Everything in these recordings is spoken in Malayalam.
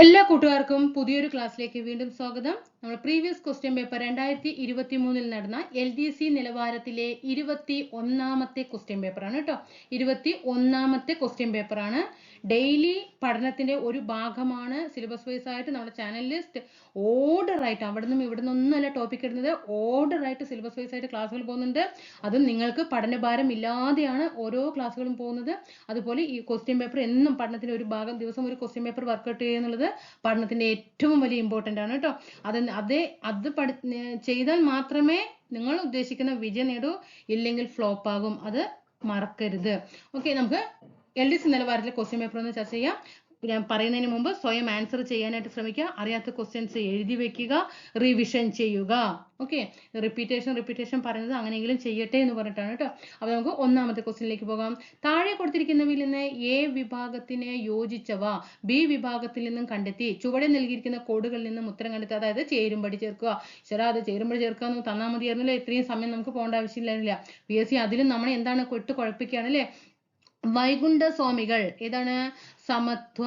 എല്ലാ കൂട്ടുകാർക്കും പുതിയൊരു ക്ലാസ്സിലേക്ക് വീണ്ടും സ്വാഗതം. നമ്മൾ പ്രീവിയസ് ക്വസ്റ്റ്യൻ പേപ്പർ രണ്ടായിരത്തി ഇരുപത്തി മൂന്നിൽ നടന്ന എൽ ഡി സി നിലവാരത്തിലെ ഇരുപത്തി ഒന്നാമത്തെ ക്വസ്റ്റ്യൻ പേപ്പറാണ് കേട്ടോ. ഇരുപത്തി ഒന്നാമത്തെ ക്വസ്റ്റ്യൻ പേപ്പറാണ് ഡെയിലി പഠനത്തിന്റെ ഒരു ഭാഗമാണ് സിലബസ് വൈസ് ആയിട്ട് നമ്മുടെ ചാനൽ ലിസ്റ്റ് ഓർഡർ ആയിട്ട് അവിടെ നിന്നും ഇവിടെ നിന്നൊന്നുമല്ല ടോപ്പിക് ഇടുന്നത്. ഓർഡർ ആയിട്ട് സിലബസ് വൈസ് ആയിട്ട് ക്ലാസ്സുകൾ പോകുന്നുണ്ട്. അതും നിങ്ങൾക്ക് പഠനഭാരം ഇല്ലാതെയാണ് ഓരോ ക്ലാസ്സുകളും പോകുന്നത്. അതുപോലെ ഈ ക്വസ്റ്റ്യൻ പേപ്പർ എന്നും പഠനത്തിന്റെ ഒരു ഭാഗം ദിവസം ഒരു ക്വസ്റ്റ്യൻ പേപ്പർ വർക്കൗട്ട് ചെയ്യുക എന്നുള്ളത് പഠനത്തിന്റെ ഏറ്റവും വലിയ ഇമ്പോർട്ടന്റ് ആണ് കേട്ടോ അത് അതേ അത് പഠി ചെയ്താൽ മാത്രമേ നിങ്ങൾ ഉദ്ദേശിക്കുന്ന വിജയം നേടൂ ഇല്ലെങ്കിൽ ഫ്ലോപ്പ് ആകും. അത് മറക്കരുത്. ഓക്കെ നമുക്ക് എൽ ഡി സി നിലവാരത്തിലെ ക്വസ്റ്റ്യൻ പേപ്പർ ഒന്ന് ചർച്ച ചെയ്യാം. ഞാൻ പറയുന്നതിന് മുമ്പ് സ്വയം ആൻസർ ചെയ്യാനായിട്ട് ശ്രമിക്കുക. അറിയാത്ത ക്വസ്റ്റ്യൻസ് എഴുതി വെക്കുക. റിവിഷൻ ചെയ്യുക. ഓക്കെ റിപ്പീറ്റേഷൻ റിപ്പീറ്റേഷൻ പറയുന്നത് അങ്ങനെയെങ്കിലും ചെയ്യട്ടെ എന്ന് പറഞ്ഞിട്ടാണ് കേട്ടോ. അപ്പോൾ നമുക്ക് ഒന്നാമത്തെ ക്വസ്റ്റ്യനിലേക്ക് പോകാം. താഴെ കൊടുത്തിരിക്കുന്നവയിൽ നിന്ന് എ വിഭാഗത്തിന് യോജിച്ചവ ബി വിഭാഗത്തിൽ നിന്നും കണ്ടെത്തി ചുവടെ നൽകിയിരിക്കുന്ന കോഡുകളിൽ നിന്നും ഉത്തരം കണ്ടെത്തുക അതായത് ചേരുംപടി ചേർക്കുക. ശരാ അത് ചേരുംപടി ചേർക്കുക എന്ന് തന്നാൽ മതിയായിരുന്നില്ല. ഇത്രയും സമയം നമുക്ക് പോകേണ്ട ആവശ്യമില്ലായിരുന്നില്ല. പി എസ് സി അതിലും നമ്മൾ എന്താണ് കൊട്ട് കുഴപ്പിക്കുകയാണ് അല്ലേ വൈകുണ്ഠ സ്വാമികൾ ഏതാണ്? സമത്വ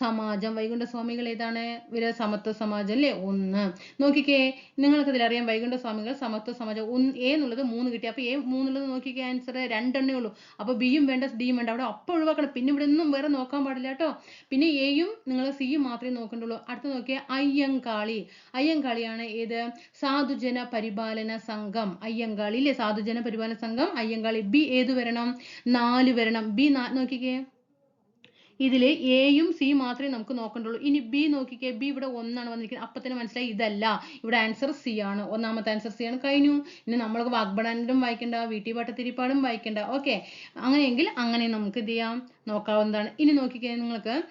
സമാജം വൈകുണ്ഠ സ്വാമികൾ ഏതാണ് ഇവർ സമത്വ സമാജം അല്ലേ? ഒന്ന്. നോക്കിക്കേ നിങ്ങൾക്ക് ഇതിൽ അറിയാം വൈകുണ്ഠ സ്വാമികൾ സമത്വ സമാജം ഒന്ന് എ എന്നുള്ളത് മൂന്ന് കിട്ടി. അപ്പൊ എ മൂന്നുള്ളത് നോക്കിക്കേ ആൻസർ രണ്ടെണ്ണേ ഉള്ളൂ. അപ്പൊ ബിയും വേണ്ട ഡിയും വേണ്ട. അവിടെ അപ്പോൾ ഒഴിവാക്കണം. പിന്നെ ഇവിടെ ഒന്നും വേറെ നോക്കാൻ പാടില്ല കേട്ടോ. പിന്നെ എയും നിങ്ങൾ സിയും മാത്രമേ നോക്കണ്ടുള്ളൂ. അടുത്ത് നോക്കിയാൽ അയ്യങ്കാളി. അയ്യങ്കാളിയാണ് ഏത്? സാധുജന പരിപാലന സംഘം. അയ്യങ്കാളി ഇല്ലേ? സാധുജന പരിപാലന സംഘം. അയ്യങ്കാളി ബി ഏത് വരണം? നാല് വരണം. ബി നോക്കിക്കേ. ഇതിൽ എയും സിയും മാത്രമേ നമുക്ക് നോക്കണ്ടുള്ളൂ. ഇനി ബി നോക്കിക്കേ ബി ഇവിടെ ഒന്നാണ് വന്നിരിക്കുന്നത്. അപ്പം തന്നെ മനസ്സിലായി ഇതല്ല. ഇവിടെ ആൻസർ സി ആണ്. ഒന്നാമത്തെ ആൻസർ സി ആണ്. കഴിഞ്ഞു. ഇനി നമ്മൾക്ക് വാഗ്ബടാനും വായിക്കണ്ട വീട്ടി ഭട്ടത്തിരിപ്പാടും വായിക്കണ്ട. ഓക്കെ അങ്ങനെയെങ്കിൽ അങ്ങനെ നമുക്ക് എന്ത് ചെയ്യാം? നോക്കാവുന്നതാണ്. ഇനി നോക്കിക്കേ നിങ്ങൾക്ക്.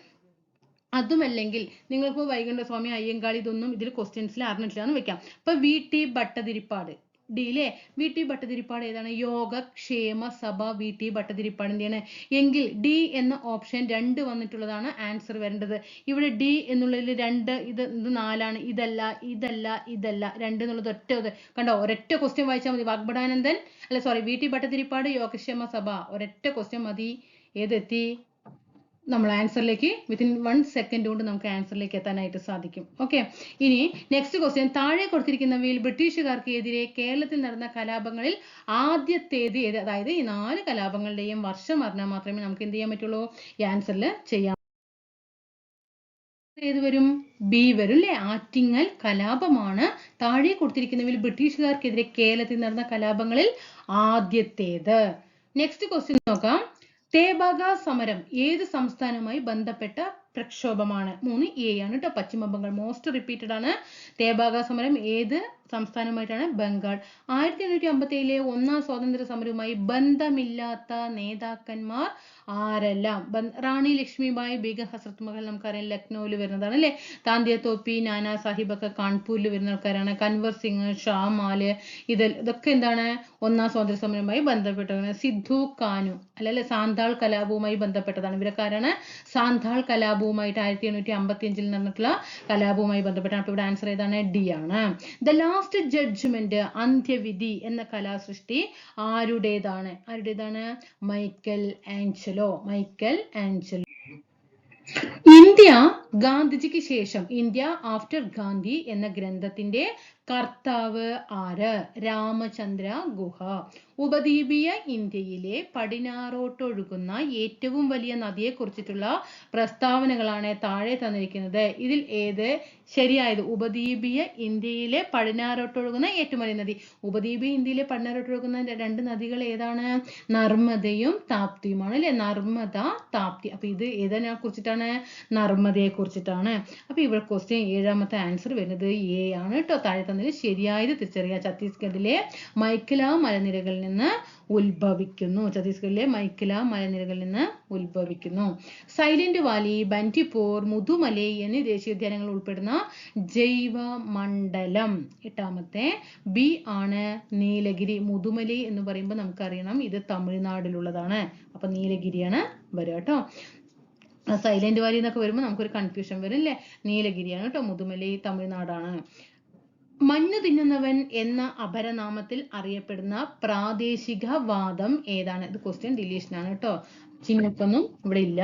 അതുമല്ലെങ്കിൽ നിങ്ങൾക്ക് വൈകുണ്ഠ സ്വാമി അയ്യങ്കാളി ഇതൊന്നും ഇതിൽ ക്വസ്റ്റ്യൻസിൽ അറിഞ്ഞിട്ടില്ല എന്ന് വെക്കാം. അപ്പൊ വി ടി ഭട്ടതിരിപ്പാട് ഡിയിലെ വി ടി ഭട്ടതിരിപ്പാട് ഏതാണ്? യോഗക്ഷേമ സഭ വി ടി ഭട്ടതിരിപ്പാട് എന്താണ് എങ്കിൽ ഡി എന്ന ഓപ്ഷൻ രണ്ട് വന്നിട്ടുള്ളതാണ് ആൻസർ വരേണ്ടത്. ഇവിടെ ഡി എന്നുള്ളതിൽ രണ്ട് ഇത് ഇത് നാലാണ്. ഇതല്ല ഇതല്ല ഇതല്ല. രണ്ട് എന്നുള്ളത് ഒറ്റ കണ്ടോ? ഒരൊറ്റ ക്വസ്റ്റ്യൻ വായിച്ചാൽ മതി. വാഗ്ബടാനന്ദൻ അല്ല sorry V T Bhattathiripad Yogakshema Sabha. ഒരൊറ്റ ക്വസ്റ്റ്യൻ മതി. ഏതെത്തി നമ്മൾ ആൻസറിലേക്ക് വിത്തിൻ വൺ സെക്കൻഡ് കൊണ്ട് നമുക്ക് ആൻസറിലേക്ക് എത്താനായിട്ട് സാധിക്കും. ഓക്കെ ഇനി നെക്സ്റ്റ് ക്വസ്റ്റ്യൻ താഴെ കൊടുത്തിരിക്കുന്നവയിൽ ബ്രിട്ടീഷുകാർക്ക് എതിരെ കേരളത്തിൽ നടന്ന കലാപങ്ങളിൽ ആദ്യത്തേത് ഏത്? അതായത് ഈ നാല് കലാപങ്ങളുടെയും വർഷം അറിഞ്ഞാൽ മാത്രമേ നമുക്ക് എന്ത് ചെയ്യാൻ പറ്റുള്ളൂ? ഈ ആൻസറിൽ ചെയ്യാം ഏത് വരും? ബി വരും അല്ലെ ആറ്റിങ്ങൽ കലാപമാണ് താഴെ കൊടുത്തിരിക്കുന്നവയിൽ ബ്രിട്ടീഷുകാർക്കെതിരെ കേരളത്തിൽ നടന്ന കലാപങ്ങളിൽ ആദ്യത്തേത് നെക്സ്റ്റ് ക്വസ്റ്റ്യൻ നോക്കാം. തേബാഗ സമരം ഏത് സംസ്ഥാനവുമായി ബന്ധപ്പെട്ട പ്രക്ഷോഭമാണ്? മൂന്ന് എ ആണ് കേട്ടോ പശ്ചിമ ബംഗാൾ മോസ്റ്റ് റിപ്പീറ്റഡ് ആണ്. തേബാഗ സമരം ഏത് സംസ്ഥാനവുമായിട്ടാണ് ബംഗാൾ. ആയിരത്തി എണ്ണൂറ്റി അമ്പത്തി ഏഴിലെ ഒന്നാം സ്വാതന്ത്ര്യ സമരവുമായി ബന്ധമില്ലാത്ത നേതാക്കന്മാർ ആരെല്ലാം? റാണി ലക്ഷ്മിബായി ബീഗം ഹസ്രത്ത് മഹൽ നമുക്കറിയാം ലക്നൌവിൽ വരുന്നതാണ് അല്ലെ? താന്തിയ തോപ്പി നാനാ സാഹിബ് ഒക്കെ കാൺപൂരിൽ വരുന്ന ആൾക്കാരാണ്. കൻവർ സിംഗ് ഷാ മാൽ ഇത് ഇതൊക്കെ എന്താണ് ഒന്നാം സ്വാതന്ത്ര്യ സമരവുമായി ബന്ധപ്പെട്ടതാണ് സിദ്ധു കാനു അല്ലെ സാന്താൾ കലാപവുമായി ബന്ധപ്പെട്ടതാണ്. ഇവരൊക്കെ ആരാണ്? സാന്താൾ കലാപവുമായിട്ട് ആയിരത്തി എണ്ണൂറ്റി അമ്പത്തി അഞ്ചിൽ നടന്നിട്ടുള്ള കലാപവുമായി ബന്ധപ്പെട്ടാണ്. അപ്പൊ ഇവിടെ ആൻസർ ഏതാണ്? ഡി ആണ്. ദ ലാസ്റ്റ് ജഡ്ജ്മെന്റ് അന്ത്യവിധി എന്ന കലാസൃഷ്ടി ആരുടേതാണ്? ആരുടേതാണ്? Michelangelo. Michelangelo. India ഗാന്ധിജിക്ക് ശേഷം ഇന്ത്യ ആഫ്റ്റർ ഗാന്ധി എന്ന ഗ്രന്ഥത്തിന്റെ കർത്താവ് ആര്? രാമചന്ദ്ര ഗുഹ. ഉപദ്വീപീയ ഇന്ത്യയിലെ പടിഞ്ഞാറോട്ടൊഴുകുന്ന ഏറ്റവും വലിയ നദിയെ കുറിച്ചിട്ടുള്ള പ്രസ്താവനകളാണ് താഴെ തന്നിരിക്കുന്നത്. ഇതിൽ ഏത്? ശരിയായത് ഉപദ്വീപീയ ഇന്ത്യയിലെ പടിഞ്ഞാറോട്ടൊഴുകുന്ന ഏറ്റവും വലിയ നദി. ഉപദ്വീപീയ ഇന്ത്യയിലെ പടിഞ്ഞാറോട്ടൊഴുകുന്ന രണ്ട് നദികൾ ഏതാണ്? നർമ്മദയും താപ്തിയുമാണ് അല്ലെ? നർമ്മദ താപ്തി. അപ്പൊ ഇത് ഏതിനെ കുറിച്ചിട്ടാണ്? നർമ്മദയെ കുറിച്ചിട്ടാണ് അപ്പൊ ഇവിടെ ക്വസ്റ്റ്യൻ ഏഴാമത്തെ ആൻസർ വരുന്നത് എ ആണ് കേട്ടോ താഴെ തന്നത് ശരിയായത് തിരിച്ചറിയുക. ഛത്തീസ്ഗഡിലെ മൈക്കിലാവ് മലനിരകളിൽ നിന്ന് ഉത്ഭവിക്കുന്നു. ഛത്തീസ്ഗഡിലെ മൈക്കിലാവ് മലനിരകളിൽ നിന്ന് ഉത്ഭവിക്കുന്നു. സൈലന്റ് വാലി ബന്റിപ്പോർ മുതുമലൈ എന്നീ ദേശീയോദ്യാനങ്ങൾ ഉൾപ്പെടുന്ന ജൈവ മണ്ഡലം എട്ടാമത്തെ ബി ആണ് നീലഗിരി. മുതുമലൈ എന്ന് പറയുമ്പോൾ നമുക്കറിയണം ഇത് തമിഴ്നാടിലുള്ളതാണ് അപ്പൊ നീലഗിരിയാണ് വരിക കേട്ടോ. സൈലന്റ് വാലി എന്നൊക്കെ വരുമ്പോൾ നമുക്കൊരു കൺഫ്യൂഷൻ വരും അല്ലേ? നീലഗിരിയാണ് കേട്ടോ. മുതുമലൈ തമിഴ്നാടാണ്. മഞ്ഞു തിന്നുന്നവൻ എന്ന അപരനാമത്തിൽ അറിയപ്പെടുന്ന പ്രാദേശിക വാദം ഏതാണ്? ഇത് ക്വസ്റ്റ്യൻ ഡിലീഷനാണ് കേട്ടോ. ചിഹ്നത്തൊന്നും ഇവിടെ ഇല്ല.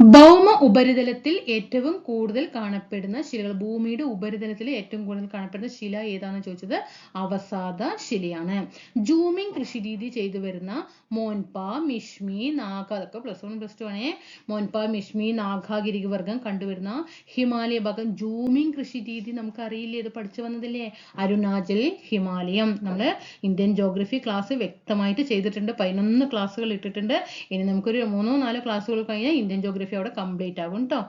ഭൗമ ഉപരിതലത്തിൽ ഏറ്റവും കൂടുതൽ കാണപ്പെടുന്ന ശിലകൾ ഭൂമിയുടെ ഉപരിതലത്തിൽ ഏറ്റവും കൂടുതൽ കാണപ്പെടുന്ന ശില ഏതാണെന്ന് ചോദിച്ചത് അവസാദ ശിലയാണ്. ജൂമിംഗ് കൃഷി രീതി ചെയ്തു വരുന്ന മോൻപ മിഷ്മി നാഗ അതൊക്കെ പ്ലസ് വൺ പ്ലസ് ടു ആണേ. മോൻപ മിഷ്മി നാഗ ഗിരിവർഗം കണ്ടുവരുന്ന ഹിമാലയ ഭാഗം ജൂമിംഗ് കൃഷി രീതി നമുക്ക് അറിയില്ലേ ഇത് പഠിച്ചു വന്നതല്ലേ? അരുണാചൽ ഹിമാലയം. നമ്മൾ ഇന്ത്യൻ ജോഗ്രഫി ക്ലാസ് വ്യക്തമായിട്ട് ചെയ്തിട്ടുണ്ട്. പതിനൊന്ന് ക്ലാസ്സുകൾ ഇട്ടിട്ടുണ്ട്. ഇനി നമുക്കൊരു മൂന്നോ നാലോ ക്ലാസ്സുകൾ കഴിഞ്ഞാൽ ഇന്ത്യൻ ജോഗ്രഫി അവിടെ കംപ്ലീറ്റ് ആകും കേട്ടോ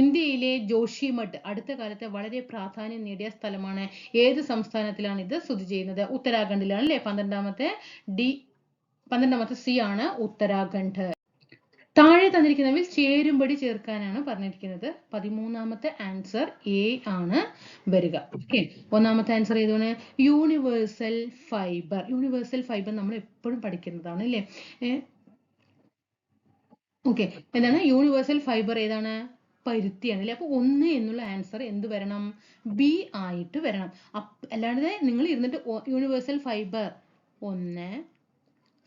ഇന്ത്യയിലെ ജോഷിമഠ് അടുത്ത കാലത്ത് വളരെ പ്രാധാന്യം നേടിയ സ്ഥലമാണ്. ഏത് സംസ്ഥാനത്തിലാണ് ഇത് സ്ഥിതി ചെയ്യുന്നത്? ഉത്തരാഖണ്ഡിലാണ് അല്ലേ പന്ത്രണ്ടാമത്തെ ഡി പന്ത്രണ്ടാമത്തെ സി ആണ് ഉത്തരാഖണ്ഡ്. താഴെ തന്നിരിക്കുന്നവയിൽ ചേരുംപടി ചേർക്കാനാണ് പറഞ്ഞിരിക്കുന്നത്. പതിമൂന്നാമത്തെ ആൻസർ എ ആണ് വരിക. ഓക്കെ ഒന്നാമത്തെ ആൻസർ ഏതാണ്? യൂണിവേഴ്സൽ ഫൈബർ യൂണിവേഴ്സൽ ഫൈബർ നമ്മൾ എപ്പോഴും പഠിക്കുന്നതാണ് അല്ലേ ഓക്കെ എന്താണ്? യൂണിവേഴ്സൽ ഫൈബർ ഏതാണ്? പരുത്തിയാണ്. അല്ലേ? അപ്പൊ ഒന്ന് എന്നുള്ള ആൻസർ എന്ത് വരണം? ബി ആയിട്ട് വരണം. അല്ലാണ്ട് നിങ്ങൾ ഇരുന്നിട്ട് യൂണിവേഴ്സൽ ഫൈബർ ഒന്ന്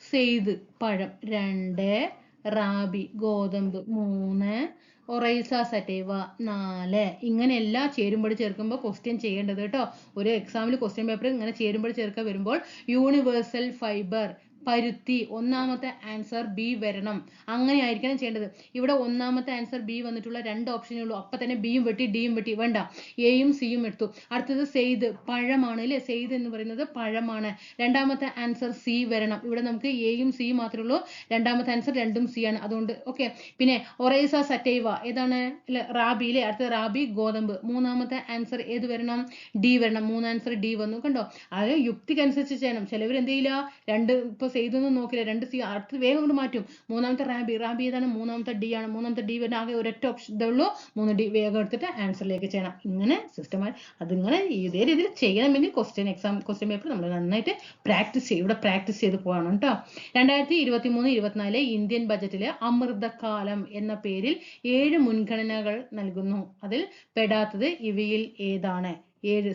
സെയ്ത് പഴം രണ്ട് റാബി ഗോതമ്പ് മൂന്ന് ഒറൈസ സറ്റേവ നാല്. ഇങ്ങനെ എല്ലാം ചേരുമ്പോൾ ചേർക്കുമ്പോൾ ക്വസ്റ്റ്യൻ ചെയ്യേണ്ടത് കേട്ടോ. ഒരു എക്സാമിൽ ക്വസ്റ്റ്യൻ പേപ്പർ ഇങ്ങനെ ചേരുമ്പോൾ ചേർക്കാൻ വരുമ്പോൾ യൂണിവേഴ്സൽ ഫൈബർ പരുത്തി ഒന്നാമത്തെ ആൻസർ ബി വരണം. അങ്ങനെ ആയിരിക്കണം ചെയ്യേണ്ടത്. ഇവിടെ ഒന്നാമത്തെ ആൻസർ ബി വന്നിട്ടുള്ള രണ്ട് ഓപ്ഷനേ ഉള്ളൂ. അപ്പൊ തന്നെ ബിയും വെട്ടി ഡിയും വെട്ടി. വേണ്ട. എയും സിയും എടുത്തു. അടുത്തത് സെയ്ത് പഴമാണ് അല്ലേ? സെയ്ത് എന്ന് പറയുന്നത് പഴമാണ്. രണ്ടാമത്തെ ആൻസർ സി വരണം. ഇവിടെ നമുക്ക് എയും സിയും മാത്രമേ ഉള്ളൂ. രണ്ടാമത്തെ ആൻസർ രണ്ടും സി ആണ്. അതുകൊണ്ട് ഓക്കെ പിന്നെ ഒറേസ സറ്റൈവ. ഏതാണ്? റാബി അല്ലേ? അടുത്തത് റാബി ഗോതമ്പ്. മൂന്നാമത്തെ ആൻസർ ഏത് വരണം? ഡി വരണം. മൂന്ന് ആൻസർ ഡി വന്നു. കണ്ടോ? അത് യുക്തിക്കനുസരിച്ച് ചെയ്യണം. ചിലവർ എന്ത് ചെയ്യില്ല രണ്ട് ഇപ്പൊ ചെയ്തൊന്നും നോക്കില്ല. രണ്ട് സി അടുത്ത് വേഗം കൊണ്ട് മാറ്റും. മൂന്നാമത്തെ റാബി റാബി ഏതാണ്? മൂന്നാമത്തെ ഡി ആണ്. മൂന്നാമത്തെ ഡി വരുന്ന ആകെ ഒരൊറ്റ ഓപ്ഷൻ ഇതേ ഉള്ളൂ. മൂന്ന് ഡി വേഗം എടുത്തിട്ട് ആൻസറിലേക്ക് ചെയ്യണം ഇങ്ങനെ സിസ്റ്റമായി അതിങ്ങനെ ഇതേ രീതിയിൽ ചെയ്യണമെങ്കിൽ ക്വസ്റ്റ്യൻ എക്സാം ക്വസ്റ്റ്യൻ പേപ്പർ നമ്മൾ നന്നായിട്ട് പ്രാക്ടീസ് ചെയ്യും. ഇവിടെ പ്രാക്ടീസ് ചെയ്ത് പോകണം കേട്ടോ രണ്ടായിരത്തി ഇരുപത്തി മൂന്ന് ഇരുപത്തിനാല് ഇന്ത്യൻ ബജറ്റിലെ അമൃതകാലം എന്ന പേരിൽ ഏഴ് മുൻഗണനകൾ നൽകുന്നു. അതിൽ പെടാത്തത് ഇവയിൽ ഏതാണ്? ഏഴ്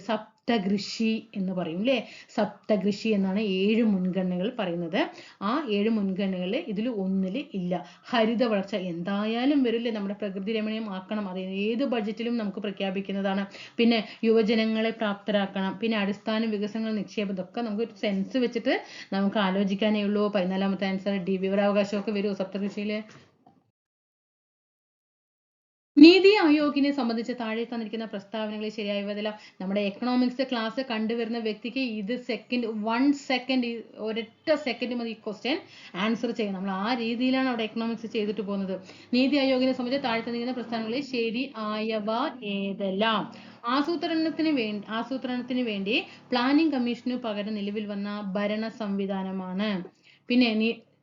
സപ്തകൃഷി എന്ന് പറയും അല്ലേ സപ്തകൃഷി എന്നാണ് ഏഴ് മുൻഗണനകൾ പറയുന്നത്. ആ ഏഴ് മുൻഗണനകൾ ഇതിൽ ഒന്നിൽ ഇല്ല. ഹരിത വളർച്ച എന്തായാലും വരില്ലേ നമ്മുടെ പ്രകൃതി രമണീയമാക്കണം അത് ഏത് ബഡ്ജറ്റിലും നമുക്ക് പ്രഖ്യാപിക്കുന്നതാണ്. പിന്നെ യുവജനങ്ങളെ പ്രാപ്തരാക്കണം. പിന്നെ അടിസ്ഥാന വികസനങ്ങൾ നിക്ഷേപം ഇതൊക്കെ നമുക്ക് ഒരു സെൻസ് വെച്ചിട്ട് നമുക്ക് ആലോചിക്കാനേ ഉള്ളൂ. പതിനാലാമത്തെ ആൻസർ ഡി വിവരാവകാശമൊക്കെ വരുമോ സപ്തകൃഷിയിൽ? നീതി ആയോഗിനെ സംബന്ധിച്ച് താഴെ തന്നിരിക്കുന്ന പ്രസ്താവനകൾ ശരിയായി വരില്ല. നമ്മുടെ എക്കണോമിക്സ് ക്ലാസ് കണ്ടുവരുന്ന വ്യക്തിക്ക് ഇത് സെക്കൻഡ് വൺ സെക്കൻഡ് ഒരൊറ്റ സെക്കൻഡ് മതി ഈ ക്വസ്റ്റ്യൻ ആൻസർ ചെയ്യണം നമ്മൾ ആ രീതിയിലാണ് അവിടെ എക്കണോമിക്സ് ചെയ്തിട്ട് പോകുന്നത്. നീതി ആയോഗിനെ സംബന്ധിച്ച് താഴെ തന്നിരിക്കുന്ന പ്രസ്താവനകളിൽ ശരി ആയവ ഏതെല്ലാം? ആസൂത്രണത്തിന് വേണ്ടി ആസൂത്രണത്തിന് വേണ്ടി പ്ലാനിംഗ് കമ്മീഷനു പകരം നിലവിൽ വന്ന ഭരണ സംവിധാനമാണ്. പിന്നെ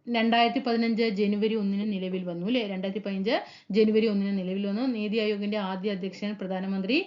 രണ്ടായിരത്തി പതിനഞ്ച് ജനുവരി ഒന്നിന് നിലവിൽ വന്നു അല്ലേ? രണ്ടായിരത്തി പതിനഞ്ച് ജനുവരി ഒന്നിന് നിലവിൽ വന്നു. നീതി ആയോഗിന്റെ ആദ്യ അധ്യക്ഷൻ പ്രധാനമന്ത്രി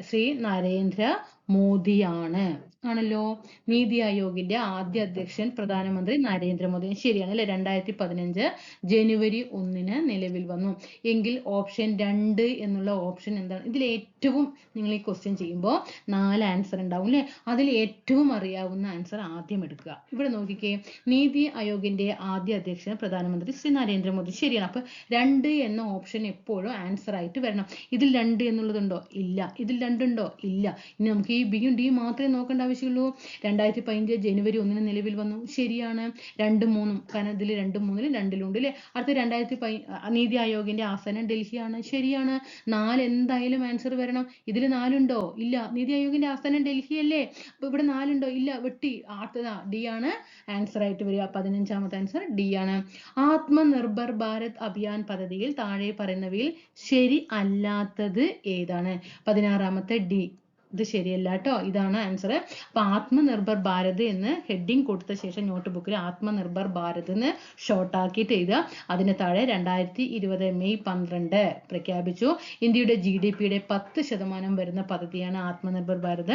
ശ്രീ നരേന്ദ്ര മോദിയാണ്. ആണല്ലോ? നീതി ആയോഗിന്റെ ആദ്യ അധ്യക്ഷൻ പ്രധാനമന്ത്രി നരേന്ദ്രമോദി. ശരിയാണ് അല്ലെ? രണ്ടായിരത്തി പതിനഞ്ച് ജനുവരി ഒന്നിന് നിലവിൽ വന്നു. എങ്കിൽ ഓപ്ഷൻ രണ്ട് എന്നുള്ള ഓപ്ഷൻ എന്താണ്? ഇതിൽ ഏറ്റവും നിങ്ങൾ ഈ ക്വസ്റ്റ്യൻ ചെയ്യുമ്പോൾ നാല് ആൻസർ ഉണ്ടാവും അല്ലെ? അതിൽ ഏറ്റവും അറിയാവുന്ന ആൻസർ ആദ്യം എടുക്കുക. ഇവിടെ നോക്കിക്കേ. നീതി ആയോഗിന്റെ ആദ്യ അധ്യക്ഷൻ പ്രധാനമന്ത്രി ശ്രീ നരേന്ദ്രമോദി. ശരിയാണ്. അപ്പൊ രണ്ട് എന്ന ഓപ്ഷൻ എപ്പോഴും ആൻസർ ആയിട്ട് വരണം. ഇതിൽ രണ്ട് എന്നുള്ളതുണ്ടോ? ഇല്ല. ഇതിൽ രണ്ടുണ്ടോ? ഇല്ല. ഇനി നമുക്ക് ഈ ബിയും ഡിയും മാത്രമേ നോക്കേണ്ട ആവശ്യമുള്ളൂ രണ്ടായിരത്തി പതിനഞ്ച് ജനുവരി ഒന്നിന് നിലവിൽ വന്നു. ശരിയാണ്. രണ്ടും മൂന്നും. കാരണം ഇതിൽ രണ്ടും മൂന്നിലും രണ്ടിലുണ്ട് അല്ലേ അടുത്ത രണ്ടായിരത്തി പതി നീതി ആയോഗിന്റെ ആസനം ഡൽഹിയാണ്. ശരിയാണ്. നാല് എന്തായാലും ആൻസർ വരണം. ഇതിൽ നാലുണ്ടോ? ഇല്ല. നീതി ആയോഗിന്റെ ആസ്ഥാനം ഡൽഹി അല്ലേ അപ്പൊ ഇവിടെ നാലുണ്ടോ? ഇല്ല. വെട്ടി. അടുത്തതാ. ഡി ആണ് ആൻസർ ആയിട്ട് വരിക. പതിനഞ്ചാമത്തെ ആൻസർ ഡി ആണ്. ആത്മനിർഭർ ഭാരത് അഭിയാൻ പദ്ധതിയിൽ താഴെ പറയുന്നവയിൽ ശരി അല്ലാത്തത് ഏതാണ്? പതിനാറാമത്തെ ഡി ഇത് ശരിയല്ല കേട്ടോ ഇതാണ് ആൻസർ അപ്പൊ ആത്മനിർഭർ ഭാരത് എന്ന് ഹെഡിങ് കൊടുത്ത ശേഷം നോട്ട് ബുക്കിൽ ആത്മനിർഭർ ഭാരത് എന്ന് ഷോർട്ട് ആക്കിയിട്ട് എഴുതുക. അതിന് താഴെ രണ്ടായിരത്തി ഇരുപത് മെയ് പന്ത്രണ്ട് പ്രഖ്യാപിച്ചു. ഇന്ത്യയുടെ ജി ഡി പിയുടെ പത്ത് ശതമാനം വരുന്ന പദ്ധതിയാണ് ആത്മനിർഭർ ഭാരത്.